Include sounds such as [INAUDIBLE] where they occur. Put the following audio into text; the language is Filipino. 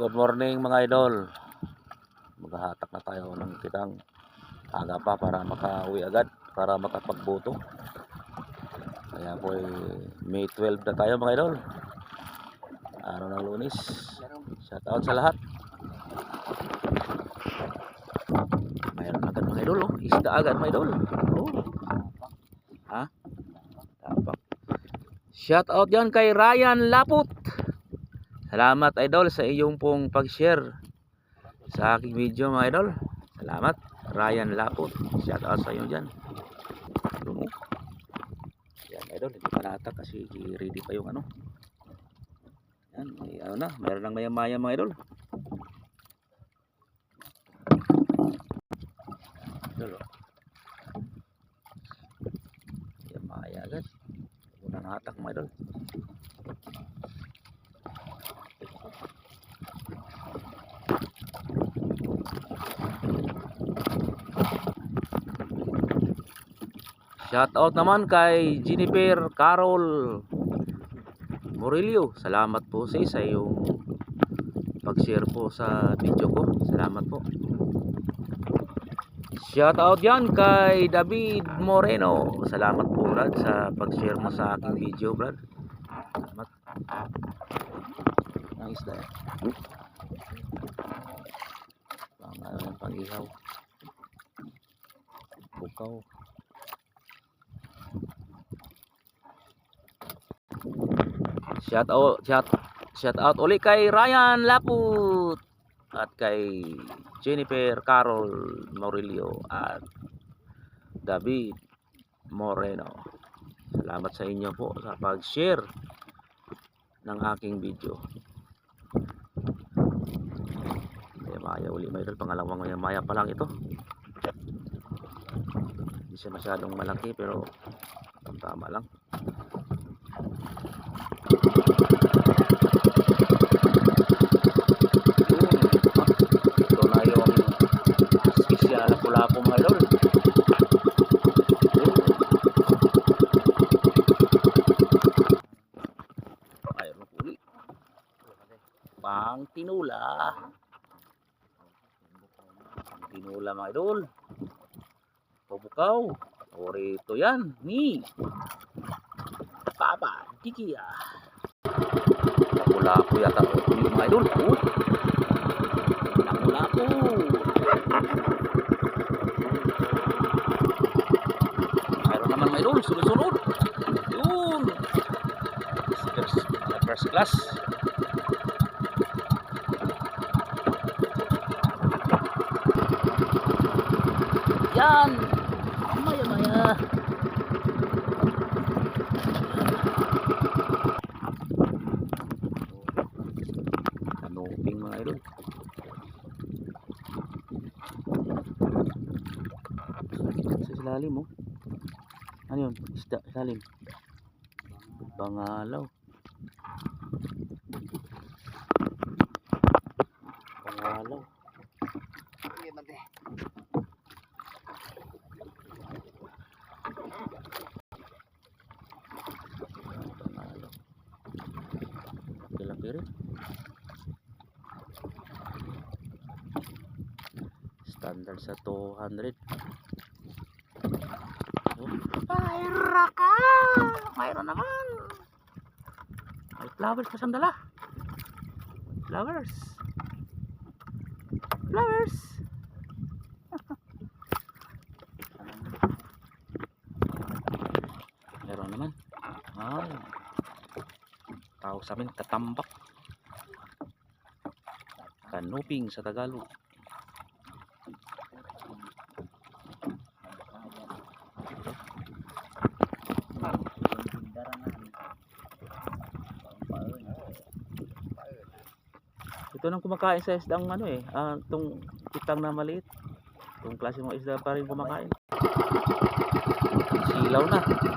Good morning mga idol. Maghahatak na tayo ng kitang aga pa para makauwi agad para makapagboto. Kaya po ay May 12 na tayo mga idol. Araw ng lunis. Shout out sa lahat. Mayroon agad mga idol. Oh. Isda agad mga idol. Oh. Ha? Shout out yan kay Ryan Laput. Salamat idol sa iyong pong pag-share sa aking video mga idol. Salamat Ryan Lapot. Shout out sa iyo dyan. Lumo. Yan idol, hindi pa natak kasi ready pa yung ano. Yan, may ano na, meron lang maya maya mga idol. Idol. oh. Maya agad. Unang hatak mga idol. Shout out naman kay Jennifer Carol Morillo. Salamat po sis sa iyong pag-share po sa video ko. Salamat po. Shout out yan kay David Moreno. Salamat po Brad sa pag-share mo sa aking video Brad. Salamat. Isda yan. Pang ano yan, pang ihaw. Bukaw. Shout out, shout, shout out uli kay Ryan Laput at kay Jennifer Carol Morillo at David Moreno. Salamat sa inyo po sa pag-share ng aking video. Maya uli may idol, pangalawang maya maya pa lang ito. Hindi siya masyadong malaki pero tama lang. Ito na na pula po mga. Mayroon po ulit. Pang tinula. Pang tinula mga idol. Pabukaw. Orito yan. Ni. Papa. Tikiya. Wala po yata ulit mga idol. Oh. Wala po. Mayroon naman mga idol. Sunod-sunod. Yun. First, first class. Yan. Maya maya. Kanuping mga idol. Sa ilalim mo. Ano yun? Isda, ilalim. Bangalaw. Bangalaw. Laki-laki rin. Standard sa 200. Oh, Mayra ka! Mayroon naman. may flowers pa siyang dala. Flowers. Flowers. [LAUGHS] Meron naman. Ay. Tawag sa amin, katambak. Kanuping sa Tagalog. Ito nang kumakain sa isdang ano eh, ah, itong kitang na maliit. Itong klase mga isda pa rin kumakain. Silaw na.